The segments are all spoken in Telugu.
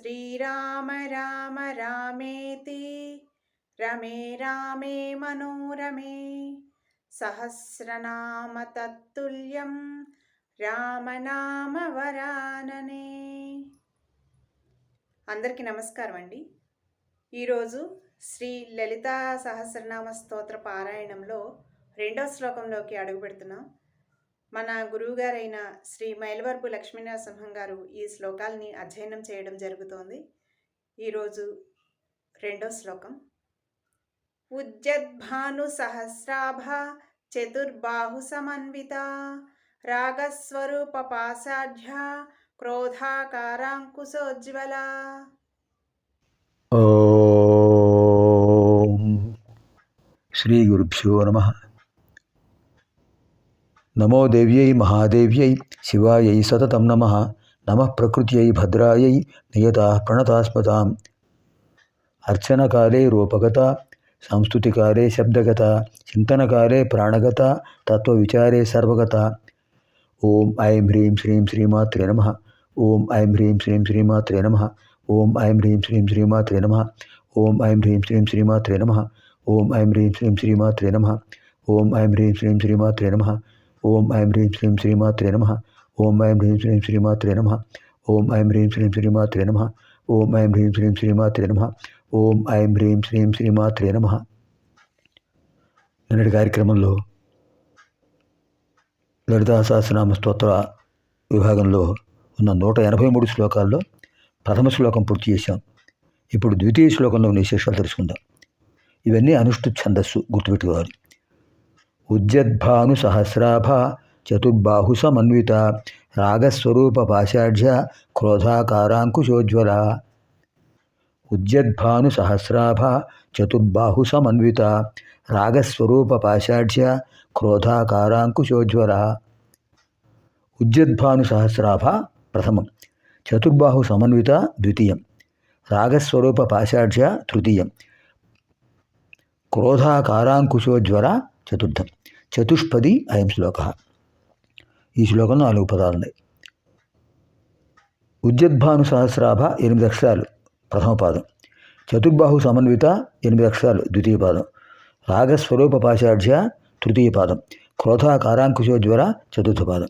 శ్రీరామ రామ రామేతి రమే రామే మనోరమే సహస్రనామ తత్తుల్యం రామనామ వరాననే అందరికీ నమస్కారం అండి. ఈరోజు శ్రీ లలితా సహస్రనామ స్తోత్ర పారాయణంలో రెండో శ్లోకంలోకి అడుగు పెడుతున్నాం మన గురువుగారైన శ్రీ మైలవరపు లక్ష్మీనరసింహం గారు ఈ శ్లోకాల్ని అధ్యయనం చేయడం జరుగుతోంది. ఈరోజు రెండో శ్లోకం. ఉజ్జద్భాను సహస్రాభ చతుర్బాహు సమన్విత రాగస్వరూప పాసాఢ్య క్రోధాకారాంకుశోజ్వల. ఓం శ్రీ గురుభ్యో నమ. नमो देव्यै महादेव्य शिवाय सतत नम नम प्रकृत भद्राय नियता प्रणतास्मताम् अर्चनकाले रूपगता, सांस्कृतिकाले शब्दगता चिंतन काले प्राणगता तत्व विचारे सर्वगता। ओम ऐं ह्रीं श्रीं श्रीमात्रे नम, ॐ ऐं ह्रीं श्रीं श्रीमात्रे नम, ॐ ऐं ह्रीं श्रीं श्रीमात्रे नम, ॐ ऐं ह्रीं श्रीं श्रीमात्रे नम, ॐ ऐं ह्रीं श्रीं श्रीमात्रे नम, ॐ ऐं ह्रीं श्रीं श्रीमात्रे नमः। ఓం ఐం హ్రీం శ్రీం శ్రీమాత్రే నమ. ఓం ఐం హ్రీం శ్రీం శ్రీమాత్రే నమ. ఓం ఐం హ్రీం శ్రీం శ్రీమాత్రే నమ. ఓం ఐం హ్రీం శ్రీం శ్రీమాత్రే నమ. ఓం ఐం హ్రీం శ్రీం శ్రీమాత్రే నమ. నిన్నటి కార్యక్రమంలో లలితా సహస్రనామ స్తోత్ర విభాగంలో ఉన్న నూట ఎనభై మూడు శ్లోకాల్లో ప్రథమ శ్లోకం పూర్తి చేశాం. ఇప్పుడు ద్వితీయ శ్లోకంలో ఉన్న విశేషాలు తెలుసుకుందాం. ఇవన్నీ అనుష్ఠు ఛందస్సు గుర్తుపెట్టుకోవాలి. उज्जद्भानुसहस्राभा चतुर्बाहुसमन्विता रागस्वरूपपाशाढ्य क्रोधाकाराङ्कुशोज्ज्वला। उज्जद्भानुसहस्राभा चतुर्बाहुसमन्विता रागस्वरूपपाशाढ्य क्रोधाकाराङ्कुशोज्ज्वला। उज्जद्भानुसहस्राभ प्रथमं, चतुर्बाहुसमन्विता द्वितीयं, रागस्वरूपपाशाढ्य तृतीय क्रोधाकारांकुशोज्वला చతుర్థం. చతుష్పది అయం శ్లోక. ఈ శ్లోకం నాలుగు పదాలు ఉన్నాయి ఉద్యద్భాను సహస్రాభ ఎనిమిది అక్షరాలు. ప్రథమ పాదం. చతుర్బాహు సమన్విత ఎనిమిది అక్షరాలు. ద్వితీయ పాదం. రాగస్వరూప పాశాఢ్య తృతీయ పాదం. క్రోధాకారాంకుశోజ్వర చతుర్థ పాదం.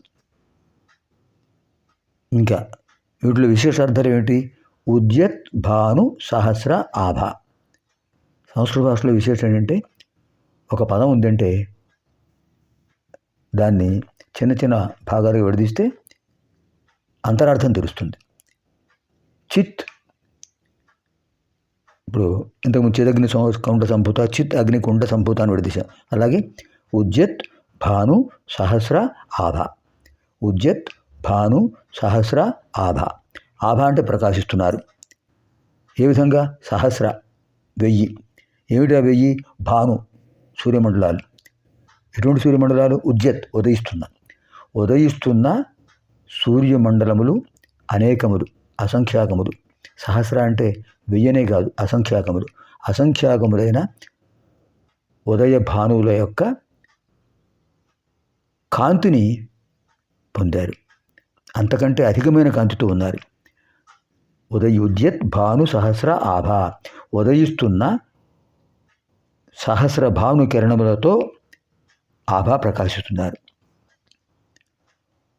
ఇంకా వీటిలో విశేషార్థాలు ఏమిటి? ఉద్యత్ భాను సహస్ర ఆభ. సంస్కృత భాషలో విశేషం ఏంటంటే ఒక పదం ఉందంటే దాన్ని చిన్న చిన్న భాగాలుగా విడదీస్తే అంతరార్థం తెలుస్తుంది. చిత్. ఇప్పుడు ఇంతకుముందు చిదగ్ని కుండ సంభూత చిత్ అగ్ని కుండ సంభూత అని విడదీశాం. అలాగే ఉజ్జత్ భాను సహస్ర ఆభ. ఉజ్జత్ భాను సహస్ర ఆభ. ఆభ అంటే ప్రకాశిస్తున్నారు. ఏ విధంగా? సహస్ర వెయ్యి. ఏమిటా వెయ్యి? భాను. సూర్యమండలాలు. ఎటువంటి సూర్యమండలాలు? ఉద్యత్ ఉదయిస్తున్న. ఉదయిస్తున్న సూర్యమండలములు అనేకములు అసంఖ్యాకములు. సహస్ర అంటే వెయ్యనే కాదు అసంఖ్యాకములు. అసంఖ్యాకములైన ఉదయ భానువుల యొక్క కాంతిని పొందారు. అంతకంటే అధికమైన కాంతితో ఉన్నారు. ఉదయుద్యత్ భాను సహస్ర ఆభా. ఉదయిస్తున్న సహస్ర భాను కిరణములతో ఆభా ప్రకాశిస్తున్నారు.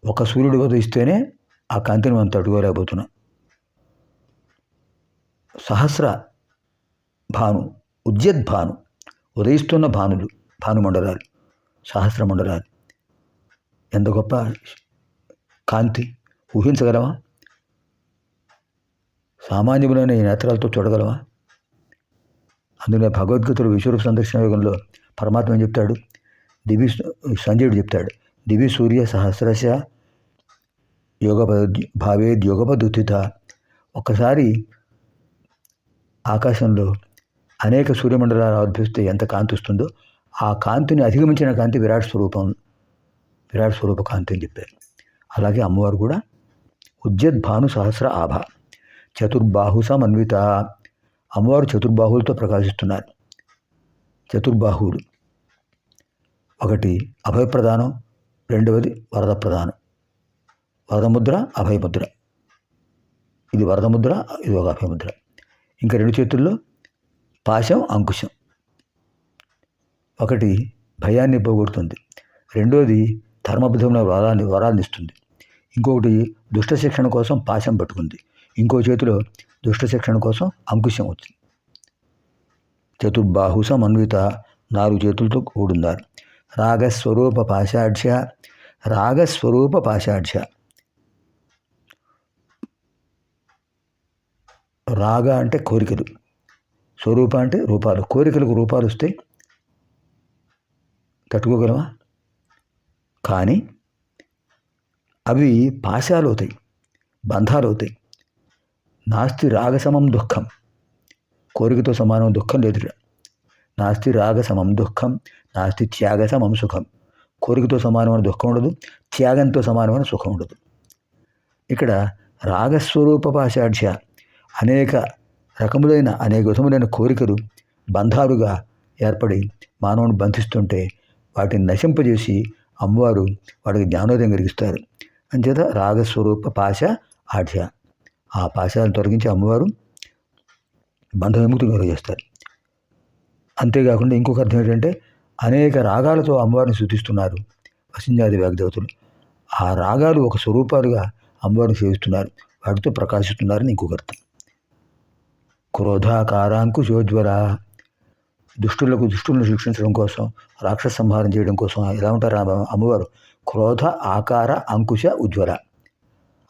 ఒక సూర్యుడు ఉదయిస్తేనే ఆ కాంతిని మనం తట్టుకోలేకపోతున్నాం. సహస్ర భాను ఉద్యత్ భాను ఉదయిస్తున్న భానులు భానుమండలాలు సహస్ర మండలాలు. ఎంత గొప్ప కాంతి ఊహించగలవా? సామాన్యములైన ఈ నేత్రాలతో చూడగలవా? అందుకనే భగవద్గీతలు విశ్వరూప సందర్శన యోగంలో పరమాత్మ ఏం చెప్తాడు? దివి సంజయుడు చెప్తాడు. దివి సూర్య సహస్రశ యోగప భావేద్ యోగపదుతిత ఒక్కసారి ఆకాశంలో అనేక సూర్యమండలాలు ఆవిర్భిస్తే ఎంత కాంతి వస్తుందో ఆ కాంతిని అధిగమించిన కాంతి విరాట్ స్వరూపం విరాట్ స్వరూప కాంతి అని చెప్పారు. అలాగే అమ్మవారు కూడా ఉజ్జత్ భాను సహస్ర ఆభ. చతుర్బాహు సమన్విత. అమ్మవారు చతుర్బాహులతో ప్రకాశిస్తున్నారు. చతుర్బాహువులు. ఒకటి అభయప్రదానం రెండవది వరద ప్రధానం వరదముద్ర అభయముద్ర. ఇది వరద ముద్ర ఇది ఒక అభయ ముద్ర ఇంకా రెండు చేతుల్లో పాశం అంకుశం. ఒకటి భయాన్ని పోగొడుతుంది. రెండోది ధర్మబద్ధమైన వరాన్ని వరాన్ని ఇస్తుంది. ఇంకొకటి దుష్ట శిక్షణ కోసం పాశం పట్టుకుంది. ఇంకో చేతిలో దుష్ట శిక్షణ కోసం అంకుశం వచ్చింది. చతుర్బాహు సమన్విత నాలుగు చేతులతో కూడున్నారు రాగస్వరూప పాశాఢ్య రాగస్వరూప పాశాఢ్య. రాగ అంటే కోరికలు స్వరూప అంటే రూపాలు. కోరికలకు రూపాలు వస్తే తట్టుకోగలమా? కానీ అవి పాశాలు అవుతాయి బంధాలు అవుతాయి. నాస్తి రాగసమం దుఃఖం. కోరికతో సమానం దుఃఖం లేదు నాస్తి రాగసమం దుఃఖం నాస్తి త్యాగసమం సుఖం. కోరికతో సమానమైన దుఃఖం ఉండదు త్యాగంతో సమానమైన సుఖం ఉండదు. ఇక్కడ రాగస్వరూప పాశాఢ్య అనేక రకములైన అనేక విధములైన కోరికలు బంధాలుగా ఏర్పడి మానవుని బంధిస్తుంటే వాటిని నశింపజేసి అమ్మవారు వాడికి జ్ఞానోదయం కలిగిస్తారు. అంచేత రాగస్వరూప పాశ ఆఢ్య ఆ పాశాలను తొలగించి అమ్మవారు బంధ విముక్తి కలుగజేస్తారు అంతేకాకుండా ఇంకొక అర్థం ఏంటంటే అనేక రాగాలతో అమ్మవారిని శృతిస్తున్నారు వసింజాది వేగదేవతలు. ఆ రాగాలు ఒక స్వరూపాలుగా అమ్మవారిని సేవిస్తున్నారు వాటితో ప్రకాశిస్తున్నారని ఇంకొక అర్థం. క్రోధాకారాంకుశోజ్వల దుష్టులకు దుష్టులను శిక్షించడం కోసం రాక్షస సంహారం చేయడం కోసం ఎలా ఉంటారు అమ్మవారు? క్రోధ ఆకార అంకుశ ఉజ్వల.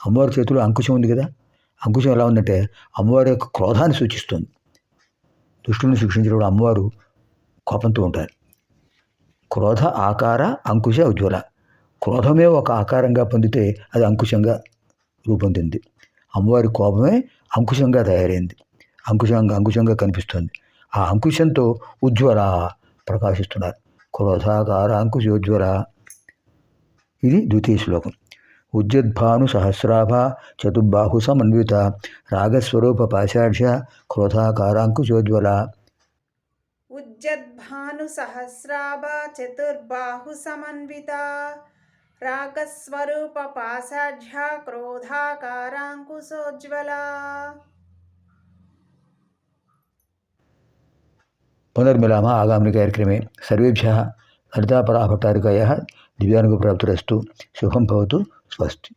అమ్మవారి చేతిలో అంకుశం ఉంది కదా? అంకుశం ఎలా ఉందంటే అమ్మవారి యొక్క క్రోధాన్ని సూచిస్తుంది. దుష్టులను శిక్షించడం అమ్మవారు కోపంతో ఉంటారు. క్రోధ ఆకార అంకుశ ఉజ్వల. క్రోధమే ఒక ఆకారంగా పొందితే అది అంకుశంగా రూపొందింది. అమ్మవారి కోపమే అంకుశంగా తయారైంది. అంకుశంగా అంకుశంగా కనిపిస్తుంది. ఆ అంకుశంతో ఉజ్వల ప్రకాశిస్తున్నారు. క్రోధాకార అంకుశోజ్వల ఇది ద్వితీయ శ్లోకం. ఉజ్జద్భాను సహస్రాభ చతుర్బాహు సమన్విత రాగస్వరూప పాశాఢ్య క్రోధాకారాంకుశోజ్వల. ఉజ్జద్భాను సహస్రాభ చతుర్బాహు సమన్విత రాగస్వరూప పాసాఢ్య క్రోధాకారాంకుశోజ్వల. పునర్మిలామ ఆగామిని కార్యక్రమే సర్వేభ్య లలితాపరాభట్టారికాయ దివ్యానుగప్రాప్తిరస్తు శుభం భవతు first.